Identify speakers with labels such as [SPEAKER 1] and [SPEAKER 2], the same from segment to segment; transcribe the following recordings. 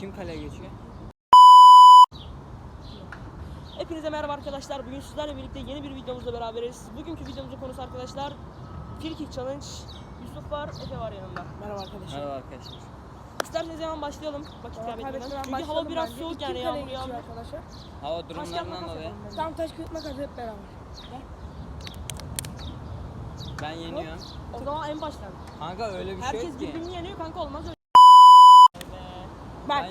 [SPEAKER 1] Kim kaleye geçiyor?
[SPEAKER 2] Hepinize merhaba arkadaşlar. Bugün sizlerle birlikte yeni bir videomuzla beraberiz. Bugünkü videomuzun konusu arkadaşlar Free Challenge. Yusuf var, Efe var yanımda.
[SPEAKER 3] Merhaba arkadaşlar.
[SPEAKER 1] Merhaba arkadaşlar.
[SPEAKER 2] İsterseniz hemen başlayalım vakit
[SPEAKER 3] Tamam,
[SPEAKER 2] kaybetmeden. Çünkü
[SPEAKER 3] başlayalım
[SPEAKER 2] hava biraz
[SPEAKER 3] bence.
[SPEAKER 2] soğuk yani yağmur yağmıyor.
[SPEAKER 3] arkadaşlar.
[SPEAKER 1] Hava durumlarından dolayı.
[SPEAKER 3] Tam taş kağıt makas hep beraber.
[SPEAKER 1] ben yeniyorum.
[SPEAKER 2] O zaman en baştan.
[SPEAKER 1] Kanka öyle bir şey
[SPEAKER 2] Herkes
[SPEAKER 1] yok ki.
[SPEAKER 2] birbirini yeniyor kanka olmaz öyle.
[SPEAKER 3] Bak.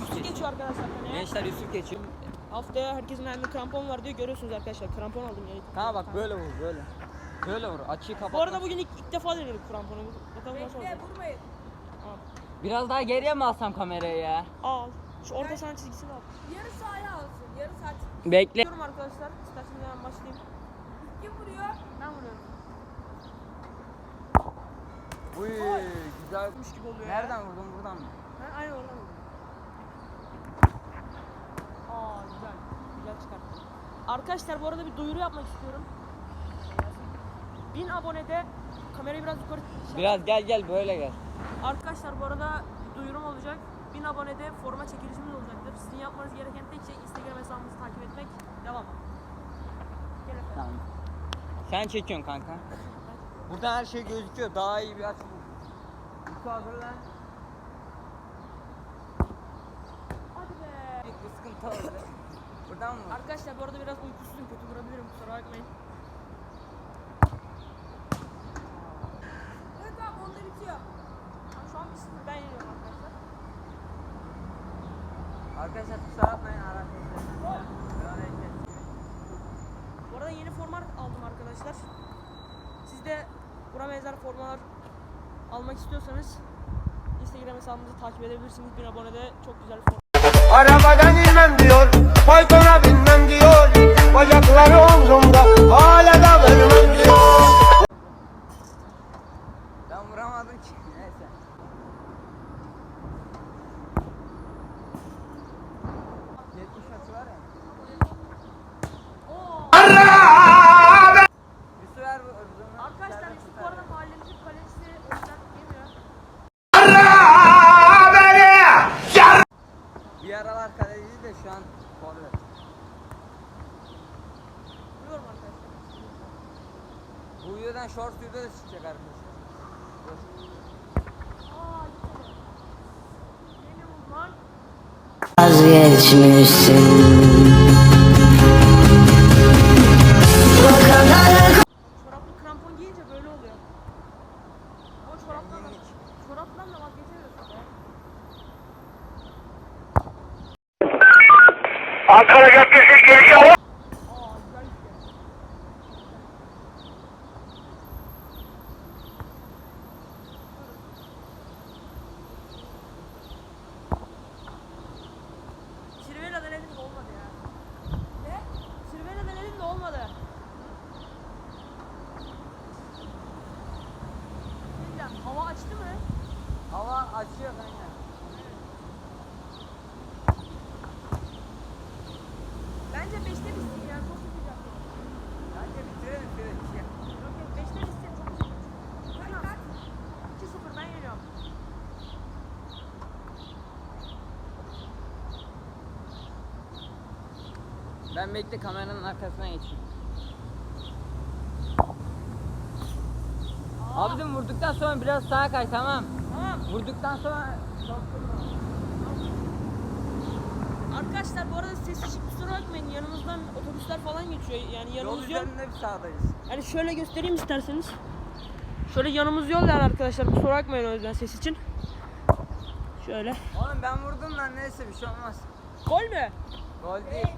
[SPEAKER 2] Yusuf geçiyor. Arkadaşlar.
[SPEAKER 1] Gençler Yusuf geçiyor.
[SPEAKER 2] Haftaya herkesin elinde krampon var diyor. Görüyorsunuz arkadaşlar. Krampon aldım yani.
[SPEAKER 1] Kanka bak böyle vur böyle. Böyle vur. Açıyı kapat.
[SPEAKER 2] Bu arada bugün ilk, ilk defa denedik kramponu. Bakalım nasıl olacak.
[SPEAKER 3] vurmayın.
[SPEAKER 1] Biraz daha geriye mi alsam kamerayı ya?
[SPEAKER 2] Al. Şu orta saha çizgisini al.
[SPEAKER 3] Yarı sahaya alsın. Yarı saat.
[SPEAKER 1] Bekle.
[SPEAKER 2] Diyorum arkadaşlar. İsterseniz hemen başlayayım.
[SPEAKER 3] Kim vuruyor?
[SPEAKER 2] Ben vuruyorum.
[SPEAKER 1] Uy güzel.
[SPEAKER 2] Yapmış gibi oluyor ya.
[SPEAKER 1] Nereden vurdun buradan mı?
[SPEAKER 2] Ha, oradan. Aa güzel. Güzel çıkarttın. Arkadaşlar bu arada bir duyuru yapmak istiyorum. 1000 abonede kamerayı biraz yukarı
[SPEAKER 1] Biraz gel gel böyle gel.
[SPEAKER 2] Arkadaşlar bu arada bir duyurum olacak. 1000 abonede forma çekilişimiz olacaktır. Sizin yapmanız gereken tek şey Instagram hesabımızı takip etmek. Devam. Gel efendim.
[SPEAKER 1] Tamam. Sen çekiyorsun kanka. Buradan her şey gözüküyor. Daha iyi bir aç. Yusuf hazırlan.
[SPEAKER 2] Hadi be.
[SPEAKER 1] Bir bir sıkıntı oldu. Buradan mı?
[SPEAKER 2] Arkadaşlar bu arada biraz uykusuzum. Kötü vurabilirim. Kusura bakmayın.
[SPEAKER 3] Evet abi onda bitiyor.
[SPEAKER 2] Ama şu an bir sıfır ben yeniyorum arkadaşlar.
[SPEAKER 1] Arkadaşlar kusura bakmayın arkadaşlar.
[SPEAKER 2] Bu arada yeni forma aldım arkadaşlar. Siz de buna benzer formalar almak istiyorsanız Instagram hesabımızı takip edebilirsiniz. 1000 abonede çok güzel bir forma.
[SPEAKER 4] Arabadan inmem diyor, faytona binmem diyor. Bacakları omzumda,
[SPEAKER 1] short video da çıkacak arkadaşlar.
[SPEAKER 5] Vazgeçmişsin
[SPEAKER 2] Çoraplı krampon giyince böyle oluyor. Ama çoraptan da,
[SPEAKER 1] Yenilik.
[SPEAKER 2] çoraptan da vazgeçemiyorsun be.
[SPEAKER 4] Ankara Caddesi geliyor.
[SPEAKER 2] Aa güzel gidiyor. Sirvela denedim de olmadı ya. Ne? Sirvela denedim de olmadı. Bilmiyorum, hava açtı mı?
[SPEAKER 1] Hava açıyor kanka.
[SPEAKER 2] Bence 5'te bitsin ya çok sıcak.
[SPEAKER 1] Kanka bitirelim şöyle.
[SPEAKER 2] Yok yok 5'te bitsin çok sıcak. Kaç? 2-0 ben yeniyorum.
[SPEAKER 1] Ben bekle kameranın arkasına geçeyim. Abicim vurduktan sonra biraz sağa kay tamam.
[SPEAKER 2] Tamam.
[SPEAKER 1] Vurduktan sonra
[SPEAKER 2] Arkadaşlar bu arada ses için kusura bakmayın yanımızdan otobüsler falan geçiyor yani
[SPEAKER 1] yol
[SPEAKER 2] yanımız yol.
[SPEAKER 1] üzerinde bir sağdayız.
[SPEAKER 2] Yani şöyle göstereyim isterseniz. Şöyle yanımız yol yani arkadaşlar kusura bakmayın o yüzden ses için. Şöyle.
[SPEAKER 1] Oğlum ben vurdum lan neyse bir şey olmaz.
[SPEAKER 2] Gol mü?
[SPEAKER 1] Gol değil.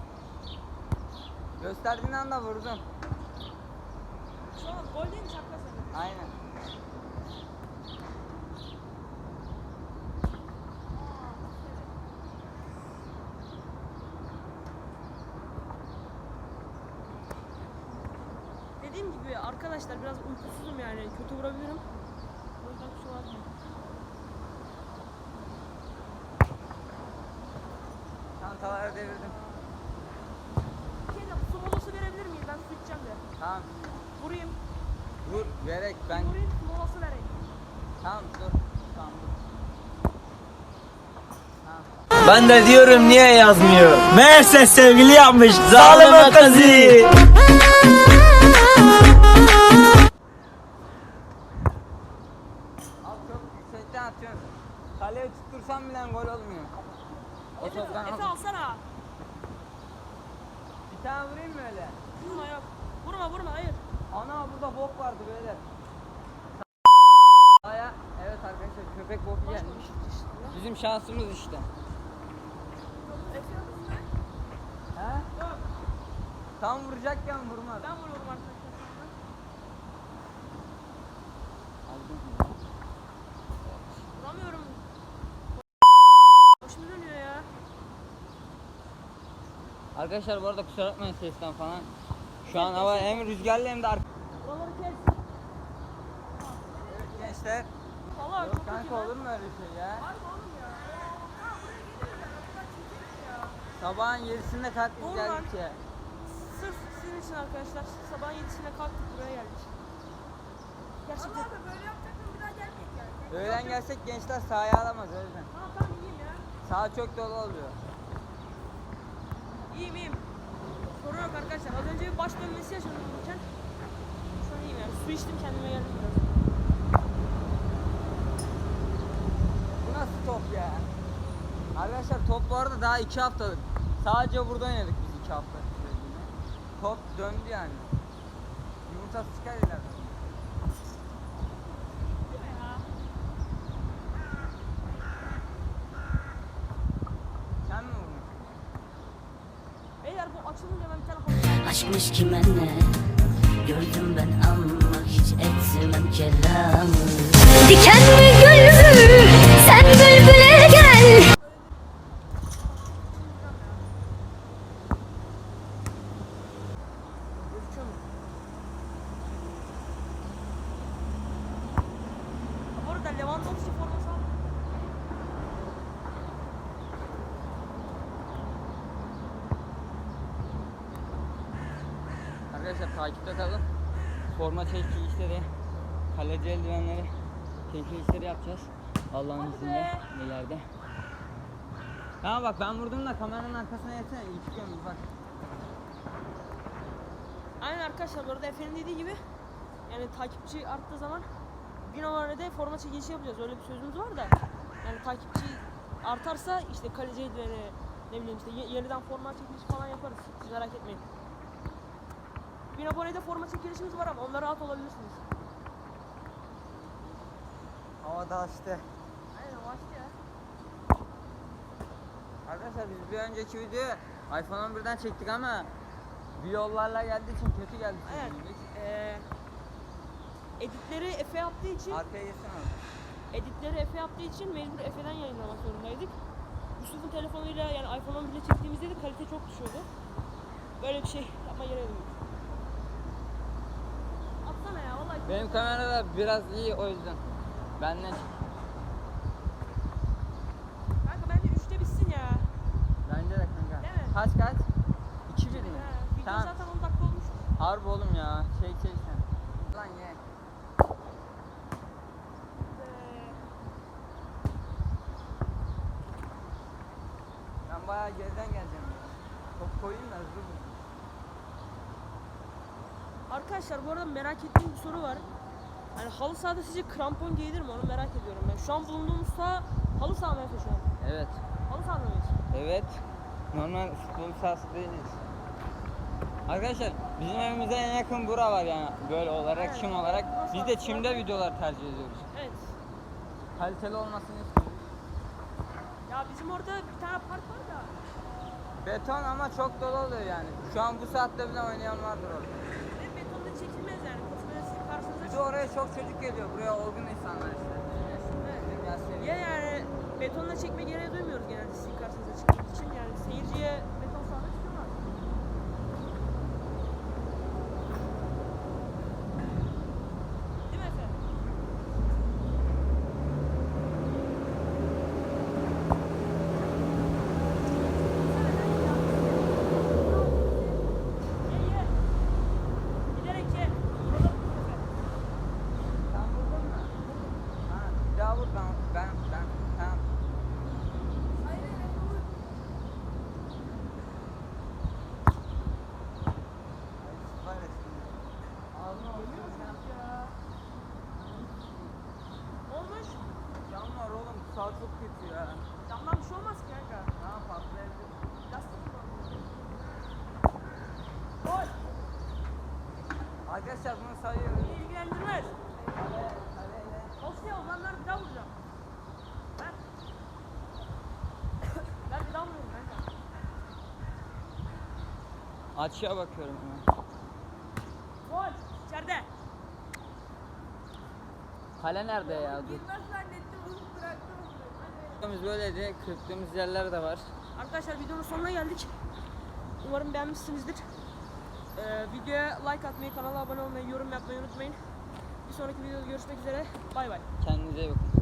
[SPEAKER 1] Gösterdiğin anda vurdum.
[SPEAKER 2] Şu an gol değil mi?
[SPEAKER 1] Aynen.
[SPEAKER 2] Gibi arkadaşlar biraz uykusuzum yani kötü vurabilirim. O yüzden kusura bakmayın.
[SPEAKER 1] Çantaları devirdim.
[SPEAKER 2] Bir şey de su molası verebilir miyim? Ben su içeceğim de.
[SPEAKER 1] Tamam.
[SPEAKER 2] Vurayım.
[SPEAKER 1] Vur. Verek ben.
[SPEAKER 2] Vurayım su molası vereyim.
[SPEAKER 1] Tamam dur. Tamam dur. Ben de diyorum niye yazmıyor? Meğerse sevgili yapmış. Zalime kızı. Al çok yüksekten atıyorsun. Kaleye tuttursam bile gol olmuyor. O
[SPEAKER 2] Efe,
[SPEAKER 1] toptan
[SPEAKER 2] Efe
[SPEAKER 1] al.
[SPEAKER 2] alsana.
[SPEAKER 1] Bir tane vurayım mı öyle?
[SPEAKER 2] Vurma yok. Vurma vurma hayır.
[SPEAKER 1] Ana burada bok vardı böyle. Aya evet arkadaşlar köpek boku gelmiş. Bizim şansımız işte.
[SPEAKER 2] Yok.
[SPEAKER 1] Tam vuracakken vurmaz.
[SPEAKER 2] Ben arkadaşlar.
[SPEAKER 1] Aldım.
[SPEAKER 2] Vuramıyorum. Başım dönüyor ya.
[SPEAKER 1] Arkadaşlar bu arada kusura bakmayın sesten falan. Şu an hava hem rüzgarlı hem de arka.
[SPEAKER 2] Buraları kes.
[SPEAKER 1] Gençler.
[SPEAKER 2] Valla çok kötü
[SPEAKER 1] kanka
[SPEAKER 2] lan.
[SPEAKER 1] olur mu öyle şey ya?
[SPEAKER 3] Harbi oğlum ya. Ha buraya geliyor ya. Buradan çekelim ya.
[SPEAKER 1] Sabahın 7'sinde kalktık
[SPEAKER 2] Doğru
[SPEAKER 1] geldik ya.
[SPEAKER 2] Sırf sizin için arkadaşlar. Sabahın 7'sine kalktık buraya geldik. Gerçekten.
[SPEAKER 3] Allah abi böyle yapacaktım bir daha gelmeyecek yani.
[SPEAKER 1] Öğlen gelsek gençler sahaya alamaz o yüzden.
[SPEAKER 2] Tamam tamam iyiyim ya.
[SPEAKER 1] Saha çok dolu oluyor.
[SPEAKER 2] İyiyim iyiyim. Sorun yok arkadaşlar. Az önce bir baş dönmesi yaşadım vururken. Şu an iyiyim yani. Su içtim kendime geldim biraz.
[SPEAKER 1] Bu nasıl top ya? Arkadaşlar top bu arada daha 2 haftalık. Sadece burada oynadık biz 2 hafta süreliğine. Top döndü yani. Yumurtası çıkar ileride.
[SPEAKER 5] Aşkmış kime ne Gördüm ben ama hiç etmem kelamı
[SPEAKER 6] Diken mi gül mü? Sen bülbüle gel.
[SPEAKER 2] gözüküyor mu? Bu arada Lewandowski forması aldım.
[SPEAKER 1] Arkadaşlar takipte kalın. Forma çekilişleri, kaleci eldivenleri, çekilişleri yapacağız. Allah'ın izniyle ileride. Tamam bak ben vurdum da kameranın arkasına yetsene. İyi çıkıyor mu? bak.
[SPEAKER 2] Aynen arkadaşlar bu arada Efe'nin dediği gibi yani takipçi arttığı zaman bir numarada forma çekilişi yapacağız. Öyle bir sözümüz var da yani takipçi artarsa işte kaleci eldiveni ne bileyim işte ye- yeniden forma çekilişi falan yaparız. Siz merak etmeyin. Bir abonede forma çekilişimiz var ama onlara rahat olabilirsiniz.
[SPEAKER 1] Havada işte.
[SPEAKER 2] Aynen açtı ya.
[SPEAKER 1] Arkadaşlar biz bir önceki videoyu iPhone 11'den çektik ama bir yollarla geldiği için kötü geldi sesimiz.
[SPEAKER 2] Ee, editleri Efe yaptığı için
[SPEAKER 1] Arkaya geçsene abi.
[SPEAKER 2] editleri Efe yaptığı için mecbur Efe'den yayınlamak zorundaydık. Yusuf'un telefonuyla yani iPhone 11 ile çektiğimizde de kalite çok düşüyordu. Böyle bir şey yapma gereği yok.
[SPEAKER 1] Benim kamera da biraz iyi o yüzden. Benden çık.
[SPEAKER 2] Kanka bence 3'te bitsin ya.
[SPEAKER 1] Bence de kanka.
[SPEAKER 2] Değil mi?
[SPEAKER 1] Kaç kaç? 2 1 mi?
[SPEAKER 2] He, video
[SPEAKER 1] Tamam.
[SPEAKER 2] zaten 10 dakika olmuş.
[SPEAKER 1] Harbi oğlum ya. Şey çek sen. Lan ye. Ben bayağı geriden geleceğim. Top koyayım da hızlı.
[SPEAKER 2] Arkadaşlar bu arada merak ettiğim bir soru var. Hani halı sahada sizce krampon giyilir mi onu merak ediyorum ben. Şu an bulunduğumuz saha halı saha mı Efe şu an?
[SPEAKER 1] Evet.
[SPEAKER 2] Halı sahada mıyız?
[SPEAKER 1] Evet. Normal futbol sahası değiliz. Arkadaşlar bizim evimize en yakın bura var yani böyle olarak
[SPEAKER 2] Aynen.
[SPEAKER 1] çim olarak.
[SPEAKER 2] Burası
[SPEAKER 1] Biz
[SPEAKER 2] var.
[SPEAKER 1] de çimde videolar tercih ediyoruz.
[SPEAKER 2] Evet.
[SPEAKER 1] Kaliteli olmasını istiyoruz.
[SPEAKER 2] Ya bizim orada bir tane park var da.
[SPEAKER 1] Beton ama çok dolu oluyor yani. Şu an bu saatte bile oynayan vardır orada.
[SPEAKER 2] Çekilmez yani. Karşınıza
[SPEAKER 1] Bir de oraya çok çocuk geliyor. Buraya olgun insanlar işte. Yaşlı-
[SPEAKER 2] Ya yani betonla çekme gereği duymuyoruz genelde sizin karşınıza çıkmak için. Yani seyirciye
[SPEAKER 1] olur ben ben ben ben. Olmuş.
[SPEAKER 3] Yanlar oğlum
[SPEAKER 1] sağ çok kötü ya.
[SPEAKER 2] Yandan bir şey olmaz ki kanka. Ha mi Gol.
[SPEAKER 1] Arkadaşlar bunu sayıyorum.
[SPEAKER 2] İlgilendirmez. Evet ya o zaman ver bir daha vuracağım. Ver. ver bir daha vuruyorum kanka.
[SPEAKER 1] Açığa bakıyorum hemen.
[SPEAKER 2] Gol. İçeride.
[SPEAKER 1] Kale nerede ya? Dur.
[SPEAKER 3] Girmez zannettim bunu bıraktım.
[SPEAKER 1] Videomuz böyleydi. Kırptığımız yerler de var.
[SPEAKER 2] Arkadaşlar videonun sonuna geldik. Umarım beğenmişsinizdir. Ee, videoya like atmayı, kanala abone olmayı, yorum yapmayı unutmayın. Bir sonraki videoda görüşmek üzere. Bay bay.
[SPEAKER 1] Kendinize iyi bakın.